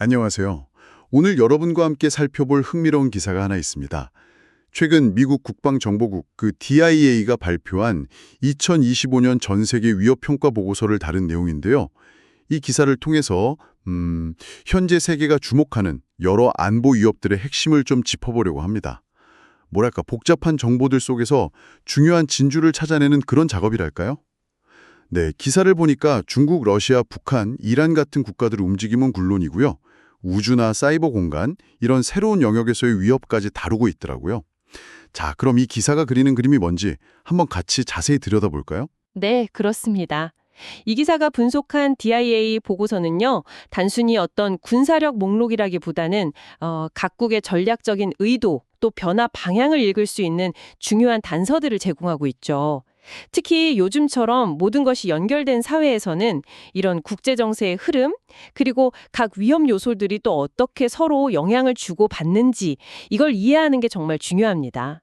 안녕하세요. 오늘 여러분과 함께 살펴볼 흥미로운 기사가 하나 있습니다. 최근 미국 국방정보국 그 DIA가 발표한 2025년 전 세계 위협 평가 보고서를 다룬 내용인데요. 이 기사를 통해서 음, 현재 세계가 주목하는 여러 안보 위협들의 핵심을 좀 짚어보려고 합니다. 뭐랄까 복잡한 정보들 속에서 중요한 진주를 찾아내는 그런 작업이랄까요? 네, 기사를 보니까 중국, 러시아, 북한, 이란 같은 국가들의 움직임은 물론이고요. 우주나 사이버 공간, 이런 새로운 영역에서의 위협까지 다루고 있더라고요. 자, 그럼 이 기사가 그리는 그림이 뭔지 한번 같이 자세히 들여다볼까요? 네, 그렇습니다. 이 기사가 분석한 DIA 보고서는요, 단순히 어떤 군사력 목록이라기보다는 어, 각국의 전략적인 의도 또 변화 방향을 읽을 수 있는 중요한 단서들을 제공하고 있죠. 특히 요즘처럼 모든 것이 연결된 사회에서는 이런 국제 정세의 흐름, 그리고 각 위험 요소들이 또 어떻게 서로 영향을 주고 받는지 이걸 이해하는 게 정말 중요합니다.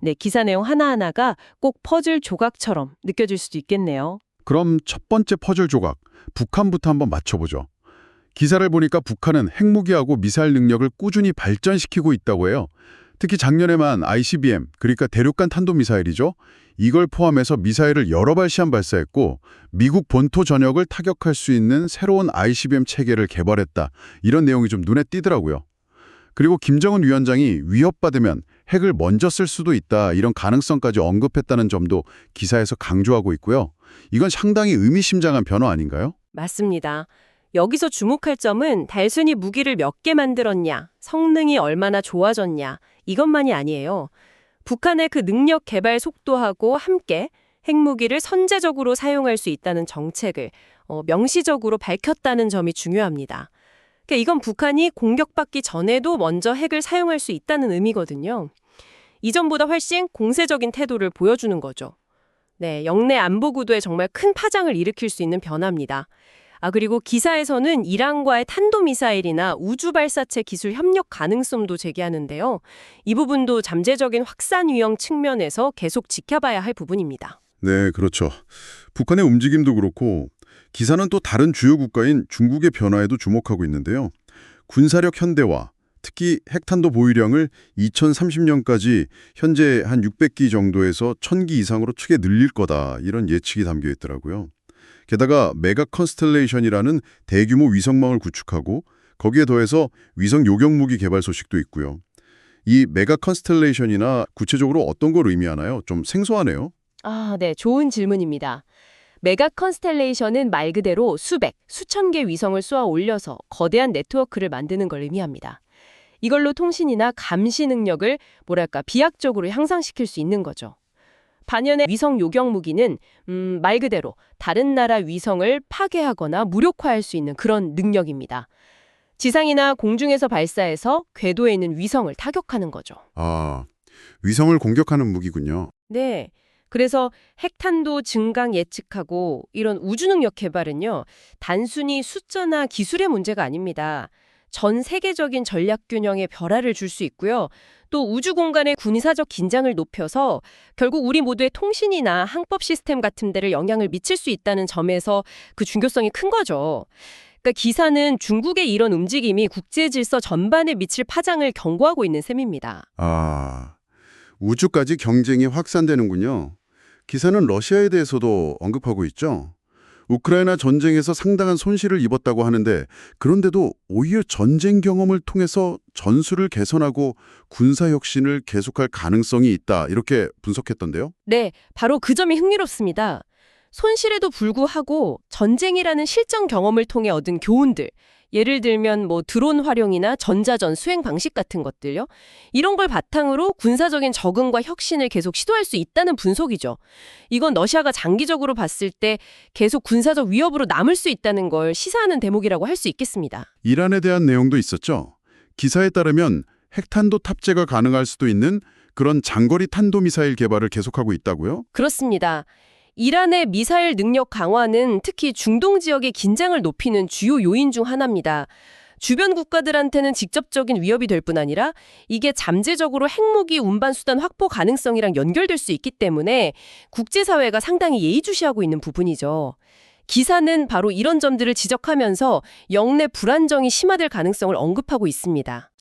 네, 기사 내용 하나하나가 꼭 퍼즐 조각처럼 느껴질 수도 있겠네요. 그럼 첫 번째 퍼즐 조각, 북한부터 한번 맞춰보죠. 기사를 보니까 북한은 핵무기하고 미사일 능력을 꾸준히 발전시키고 있다고 해요. 특히 작년에만 ICBM, 그러니까 대륙간 탄도미사일이죠. 이걸 포함해서 미사일을 여러 발 시험 발사했고 미국 본토 전역을 타격할 수 있는 새로운 ICBM 체계를 개발했다. 이런 내용이 좀 눈에 띄더라고요. 그리고 김정은 위원장이 위협받으면 핵을 먼저 쓸 수도 있다. 이런 가능성까지 언급했다는 점도 기사에서 강조하고 있고요. 이건 상당히 의미심장한 변화 아닌가요? 맞습니다. 여기서 주목할 점은 단순히 무기를 몇 개 만들었냐, 성능이 얼마나 좋아졌냐, 이것만이 아니에요. 북한의 그 능력 개발 속도하고 함께 핵무기를 선제적으로 사용할 수 있다는 정책을 어, 명시적으로 밝혔다는 점이 중요합니다. 그러니까 이건 북한이 공격받기 전에도 먼저 핵을 사용할 수 있다는 의미거든요. 이전보다 훨씬 공세적인 태도를 보여주는 거죠. 네, 영내 안보 구도에 정말 큰 파장을 일으킬 수 있는 변화입니다. 아, 그리고 기사에서는 이란과의 탄도미사일이나 우주발사체 기술 협력 가능성도 제기하는데요. 이 부분도 잠재적인 확산 위험 측면에서 계속 지켜봐야 할 부분입니다. 네, 그렇죠. 북한의 움직임도 그렇고 기사는 또 다른 주요 국가인 중국의 변화에도 주목하고 있는데요. 군사력 현대화, 특히 핵탄도 보유량을 2030년까지 현재 한 600기 정도에서 1000기 이상으로 크게 늘릴 거다. 이런 예측이 담겨 있더라고요. 게다가 메가 컨스텔레이션이라는 대규모 위성망을 구축하고 거기에 더해서 위성 요격 무기 개발 소식도 있고요. 이 메가 컨스텔레이션이나 구체적으로 어떤 걸 의미하나요? 좀 생소하네요. 아, 네, 좋은 질문입니다. 메가 컨스텔레이션은 말 그대로 수백, 수천 개 위성을 쏘아 올려서 거대한 네트워크를 만드는 걸 의미합니다. 이걸로 통신이나 감시 능력을 뭐랄까 비약적으로 향상시킬 수 있는 거죠. 반면에 위성 요격 무기는 음, 말 그대로 다른 나라 위성을 파괴하거나 무력화할 수 있는 그런 능력입니다. 지상이나 공중에서 발사해서 궤도에 있는 위성을 타격하는 거죠. 아, 위성을 공격하는 무기군요. 네. 그래서 핵탄도 증강 예측하고 이런 우주 능력 개발은요, 단순히 숫자나 기술의 문제가 아닙니다. 전 세계적인 전략 균형에 변화를 줄 수 있고요. 또 우주 공간의 군사적 긴장을 높여서 결국 우리 모두의 통신이나 항법 시스템 같은 데를 영향을 미칠 수 있다는 점에서 그 중요성이 큰 거죠. 그러니까 기사는 중국의 이런 움직임이 국제 질서 전반에 미칠 파장을 경고하고 있는 셈입니다. 아, 우주까지 경쟁이 확산되는군요. 기사는 러시아에 대해서도 언급하고 있죠. 우크라이나 전쟁에서 상당한 손실을 입었다고 하는데 그런데도 오히려 전쟁 경험을 통해서 전술을 개선하고 군사 혁신을 계속할 가능성이 있다 이렇게 분석했던데요. 네, 바로 그 점이 흥미롭습니다. 손실에도 불구하고 전쟁이라는 실전 경험을 통해 얻은 교훈들, 예를 들면 뭐 드론 활용이나 전자전 수행 방식 같은 것들요. 이런 걸 바탕으로 군사적인 적응과 혁신을 계속 시도할 수 있다는 분석이죠. 이건 러시아가 장기적으로 봤을 때 계속 군사적 위협으로 남을 수 있다는 걸 시사하는 대목이라고 할 수 있겠습니다. 이란에 대한 내용도 있었죠. 기사에 따르면 핵탄도 탑재가 가능할 수도 있는 그런 장거리 탄도미사일 개발을 계속하고 있다고요? 그렇습니다. 이란의 미사일 능력 강화는 특히 중동 지역의 긴장을 높이는 주요 요인 중 하나입니다. 주변 국가들한테는 직접적인 위협이 될 뿐 아니라 이게 잠재적으로 핵무기 운반 수단 확보 가능성이랑 연결될 수 있기 때문에 국제사회가 상당히 예의주시하고 있는 부분이죠. 기사는 바로 이런 점들을 지적하면서 영내 불안정이 심화될 가능성을 언급하고 있습니다.